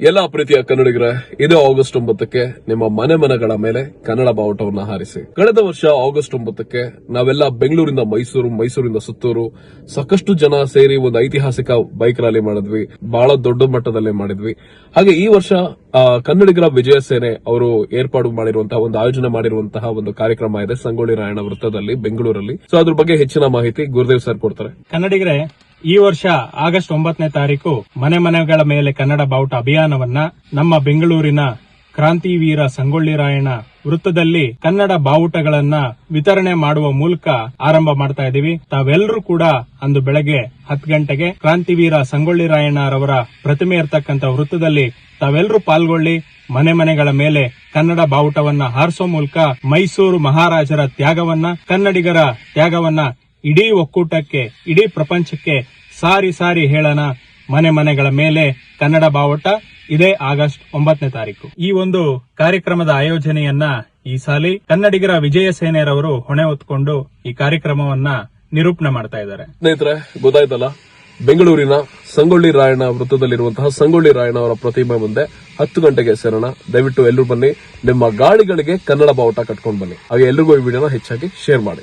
ಎಲ್ಲ ಪ್ರೀತಿಯ ಕನ್ನಡಿಗರ, ಇದೇ ಆಗಸ್ಟ್ ಒಂಬತ್ತಕ್ಕೆ ನಿಮ್ಮ ಮನೆ ಮನೆಗಳ ಮೇಲೆ ಕನ್ನಡ ಬಾವುಟವನ್ನ ಹಾರಿಸಿ. ಕಳೆದ ವರ್ಷ ಆಗಸ್ಟ್ ಒಂಬತ್ತಕ್ಕೆ ನಾವೆಲ್ಲ ಬೆಂಗಳೂರಿಂದ ಮೈಸೂರು, ಮೈಸೂರಿಂದ ಸುತ್ತೂರು ಸಾಕಷ್ಟು ಜನ ಸೇರಿ ಒಂದು ಐತಿಹಾಸಿಕ ಬೈಕ್ ರ್ಯಾಲಿ ಮಾಡಿದ್ವಿ. ಬಹಳ ದೊಡ್ಡ ಮಟ್ಟದಲ್ಲಿ ಮಾಡಿದ್ವಿ. ಹಾಗೆ ಈ ವರ್ಷ ಕನ್ನಡಿಗರ ವಿಜಯ ಸೇನೆ ಅವರು ಏರ್ಪಾಡು ಮಾಡಿರುವಂತಹ ಒಂದು ಆಯೋಜನೆ ಮಾಡಿರುವಂತಹ ಒಂದು ಕಾರ್ಯಕ್ರಮ ಇದೆ. ಸಂಗೊಳ್ಳಿ ರಾಯಣ್ಣ ವೃತ್ತದಲ್ಲಿ, ಬೆಂಗಳೂರಲ್ಲಿ. ಸೊ ಅದ್ರ ಬಗ್ಗೆ ಹೆಚ್ಚಿನ ಮಾಹಿತಿ ಗುರುದೇವ್ ಸರ್ ಕೊಡ್ತಾರೆ. ಕನ್ನಡಿಗರೇ ಈ ವರ್ಷ ಆಗಸ್ಟ್ ಒಂಬತ್ತನೇ ತಾರೀಕು ಮನೆ ಮನೆಗಳ ಮೇಲೆ ಕನ್ನಡ ಬಾವುಟ ಅಭಿಯಾನವನ್ನ ನಮ್ಮ ಬೆಂಗಳೂರಿನ ಕ್ರಾಂತಿವೀರ ಸಂಗೊಳ್ಳಿ ರಾಯಣ್ಣ ವೃತ್ತದಲ್ಲಿ ಕನ್ನಡ ಬಾವುಟಗಳನ್ನ ವಿತರಣೆ ಮಾಡುವ ಮೂಲಕ ಆರಂಭ ಮಾಡ್ತಾ ಇದ್ದೀವಿ. ತಾವೆಲ್ಲರೂ ಕೂಡ ಅಂದು ಬೆಳಗ್ಗೆ ಹತ್ತು ಗಂಟೆಗೆ ಕ್ರಾಂತಿವೀರ ಸಂಗೊಳ್ಳಿ ರಾಯಣ್ಣರವರ ಪ್ರತಿಮೆ ಇರ್ತಕ್ಕಂಥ ವೃತ್ತದಲ್ಲಿ ತಾವೆಲ್ಲರೂ ಪಾಲ್ಗೊಳ್ಳಿ. ಮನೆ ಮನೆಗಳ ಮೇಲೆ ಕನ್ನಡ ಬಾವುಟವನ್ನ ಹಾರಿಸೋ ಮೂಲಕ ಮೈಸೂರು ಮಹಾರಾಜರ ತ್ಯಾಗವನ್ನ, ಕನ್ನಡಿಗರ ತ್ಯಾಗವನ್ನ ಇಡೀ ಒಕ್ಕೂಟಕ್ಕೆ, ಇಡೀ ಪ್ರಪಂಚಕ್ಕೆ ಸಾರಿ ಸಾರಿ ಹೇಳೋಣ ಮನೆ ಮನೆಗಳ ಮೇಲೆ ಕನ್ನಡ ಬಾವುಟ. ಇದೇ ಆಗಸ್ಟ್ ಒಂಬತ್ತನೇ ತಾರೀಕು. ಈ ಒಂದು ಕಾರ್ಯಕ್ರಮದ ಆಯೋಜನೆಯನ್ನ ಈ ಸಾಲಿ ಕನ್ನಡಿಗರ ವಿಜಯ ಸೇನೆಯರವರು ಹೊಣೆ ಹೊತ್ಕೊಂಡು ಈ ಕಾರ್ಯಕ್ರಮವನ್ನ ನಿರೂಪಣೆ ಮಾಡ್ತಾ ಇದ್ದಾರೆ. ಸ್ನೇಹಿತರೆ, ಗೊತ್ತಾಯ್ತಲ್ಲ? ಬೆಂಗಳೂರಿನ ಸಂಗೊಳ್ಳಿ ರಾಯಣ್ಣ ವೃತ್ತದಲ್ಲಿರುವಂತಹ ಸಂಗೊಳ್ಳಿ ರಾಯಣ್ಣ ಅವರ ಪ್ರತಿಮೆ ಮುಂದೆ ಹತ್ತು ಗಂಟೆಗೆ ಸೇರೋಣ. ದಯವಿಟ್ಟು ಎಲ್ಲರೂ ಬನ್ನಿ. ನಿಮ್ಮ ಗಾಳಿಗಳಿಗೆ ಕನ್ನಡ ಬಾವುಟ ಕಟ್ಕೊಂಡು ಬನ್ನಿ. ಹಾಗೆ ಎಲ್ರಿಗೂ ಈ ವಿಡಿಯೋನ ಹೆಚ್ಚಾಗಿ ಶೇರ್ ಮಾಡಿ.